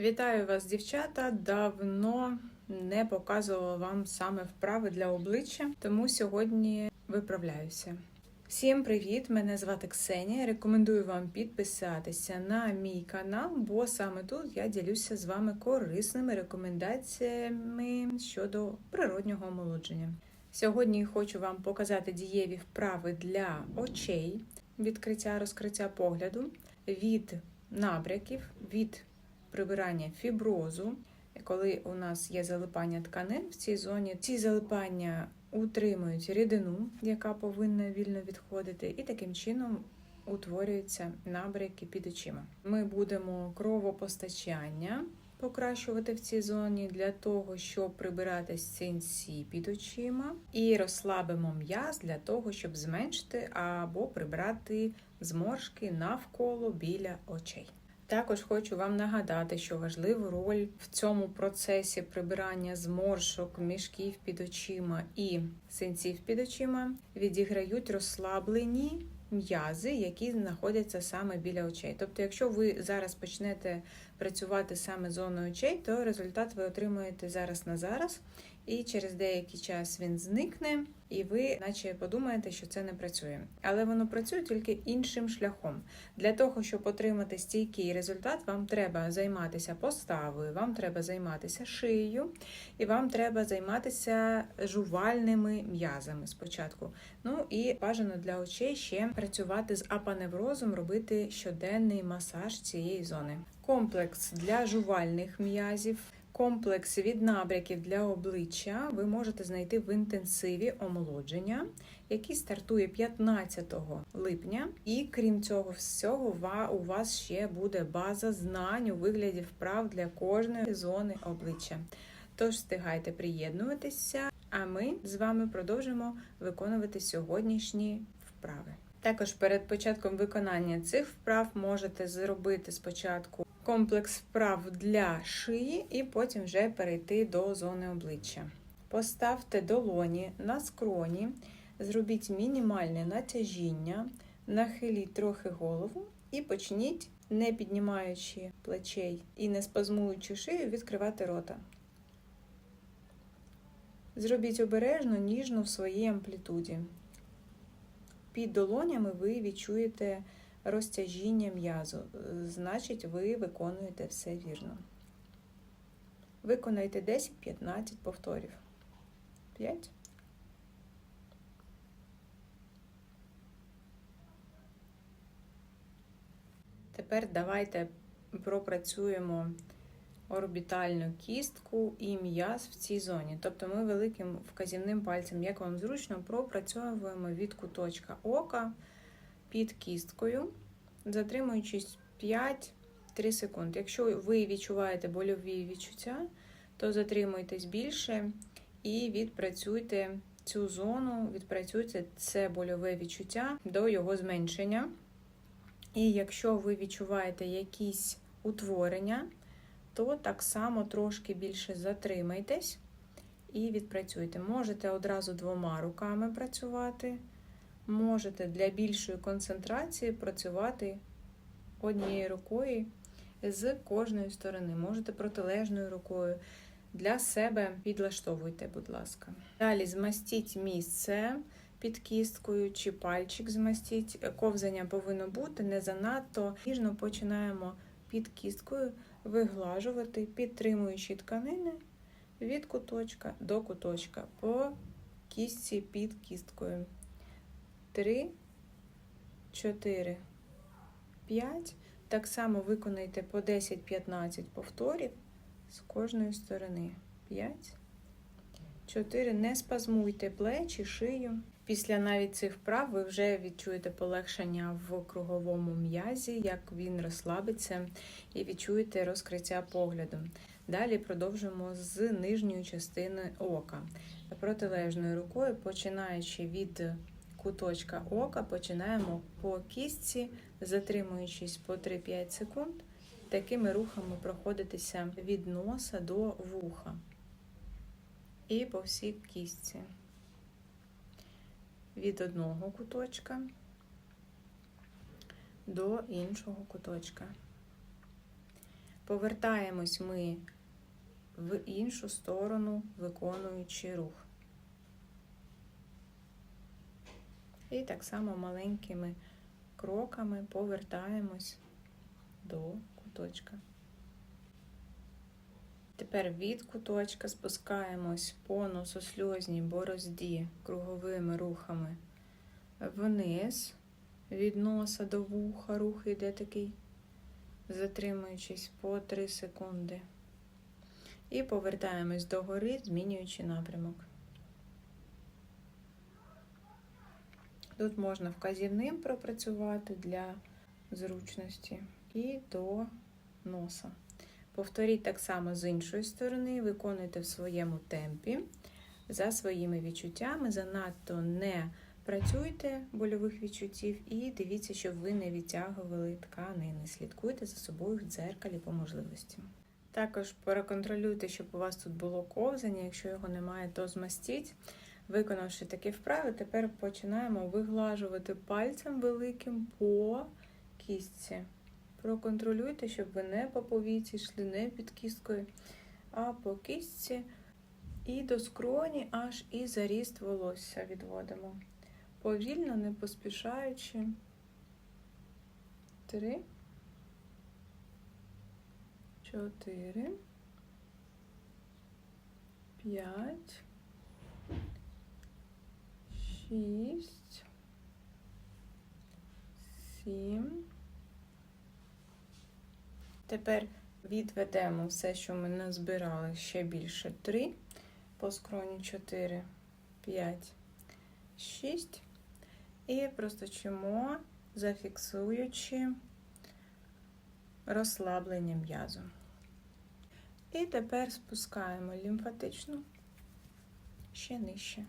Вітаю вас, дівчата! Давно не показувала вам саме вправи для обличчя, тому сьогодні виправляюся. Всім привіт! Мене звати Ксенія. Рекомендую вам підписатися на мій канал, бо саме тут я ділюся з вами корисними рекомендаціями щодо природнього омолодження. Сьогодні хочу вам показати дієві вправи для очей, відкриття розкриття погляду, від набряків, від прибирання фіброзу, коли у нас є залипання тканин в цій зоні. Ці залипання утримують рідину, яка повинна вільно відходити, і таким чином утворюються набряки під очима. Ми будемо кровопостачання покращувати в цій зоні для того, щоб прибирати синці під очима, і розслабимо м'яз для того, щоб зменшити або прибрати зморшки навколо біля очей. Також хочу вам нагадати, що важливу роль в цьому процесі прибирання зморшок, мішків під очима і синців під очима відіграють розслаблені м'язи, які знаходяться саме біля очей. Тобто, якщо ви зараз почнете працювати саме зоною очей, то результат ви отримуєте зараз на зараз, і через деякий час він зникне, і ви, наче, подумаєте, що це не працює. Але воно працює тільки іншим шляхом. Для того, щоб отримати стійкий результат, вам треба займатися поставою, вам треба займатися шиєю, і вам треба займатися жувальними м'язами спочатку. Ну і бажано для очей ще працювати з апаневрозом, робити щоденний масаж цієї зони. Комплекс для жувальних м'язів. Комплекс від набряків для обличчя ви можете знайти в інтенсиві омолодження, який стартує 15 липня. І крім цього всього, у вас ще буде база знань у вигляді вправ для кожної зони обличчя. Тож встигайте приєднуватися, а ми з вами продовжимо виконувати сьогоднішні вправи. Також перед початком виконання цих вправ можете зробити спочатку комплекс вправ для шиї і потім вже перейти до зони обличчя. Поставте долоні на скроні, зробіть мінімальне натяжіння, нахиліть трохи голову і почніть, не піднімаючи плечей і не спазмуючи шию, відкривати рота. Зробіть обережно, ніжно в своїй амплітуді. Під долонями ви відчуєте розтяжіння м'язу, значить, ви виконуєте все вірно. Виконайте 10-15 повторів. 5. Тепер давайте пропрацюємо орбітальну кістку і м'яз в цій зоні. Тобто ми великим вказівним пальцем, як вам зручно, пропрацьовуємо від куточка ока під кісткою, затримуючись 5-3 секунди. Якщо ви відчуваєте больові відчуття, то затримуйтесь більше і відпрацюйте цю зону, відпрацюйте це больове відчуття до його зменшення. І якщо ви відчуваєте якісь утворення, то так само трошки більше затримайтесь і відпрацюйте. Можете одразу двома руками працювати. Можете для більшої концентрації працювати однією рукою з кожної сторони. Можете протилежною рукою. Для себе підлаштовуйте, будь ласка. Далі змастіть місце під кісткою чи пальчик змастіть. Ковзання повинно бути не занадто. Ніжно починаємо під кісткою виглажувати, підтримуючи тканини від куточка до куточка по кістці під кісткою. 3, 4, 5. Так само виконайте по 10-15 повторів з кожної сторони. 5, 4. Не спазмуйте плечі, шию. Після навіть цих вправ ви вже відчуєте полегшення в круговому м'язі, як він розслабиться, і відчуєте розкриття погляду. Далі продовжимо з нижньої частини ока. Протилежною рукою, починаючи від куточка ока починаємо по кістці, затримуючись по 3-5 секунд, такими рухами проходитися від носа до вуха і по всій кістці. Від одного куточка до іншого куточка. Повертаємось ми в іншу сторону, виконуючи рух. І так само маленькими кроками повертаємось до куточка. Тепер від куточка спускаємось по нососльозній борозді круговими рухами вниз, від носа до вуха рух йде такий, затримуючись по 3 секунди. І повертаємось догори, змінюючи напрямок. Тут можна вказівним пропрацювати для зручності і до носа. Повторіть так само з іншої сторони, виконуйте в своєму темпі, за своїми відчуттями, занадто не працюйте больових відчуттів і дивіться, щоб ви не відтягували тканини. Слідкуйте за собою в дзеркалі по можливості. Також переконтролюйте, щоб у вас тут було ковзання, якщо його немає, то змастіть. Виконавши такі вправи, тепер починаємо виглажувати пальцем великим по кістці. Проконтролюйте, щоб ви не по повіці йшли, не під кісткою, а по кістці і до скроні аж і заріст волосся відводимо. Повільно, не поспішаючи. Три. Чотири. П'ять. Шість. Сім. Тепер відведемо все, що ми назбирали ще більше 3, по скроні 4, 5, 6. І просточимо, зафіксуючи розслаблення м'язу. І тепер спускаємо лімфатичну ще нижче.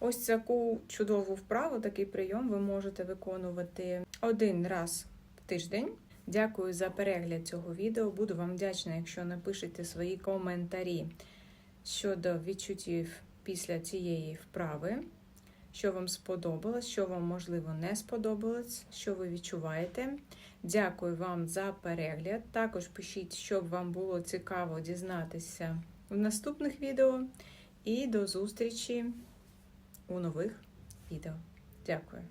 Ось таку чудову вправу, такий прийом ви можете виконувати один раз в тиждень. Дякую за перегляд цього відео. Буду вам вдячна, якщо напишете свої коментарі щодо відчуттів після цієї вправи, що вам сподобалось, що вам, можливо, не сподобалось, що ви відчуваєте. Дякую вам за перегляд. Також пишіть, щоб вам було цікаво дізнатися в наступних відео. І до зустрічі! У нових відео. Дякую!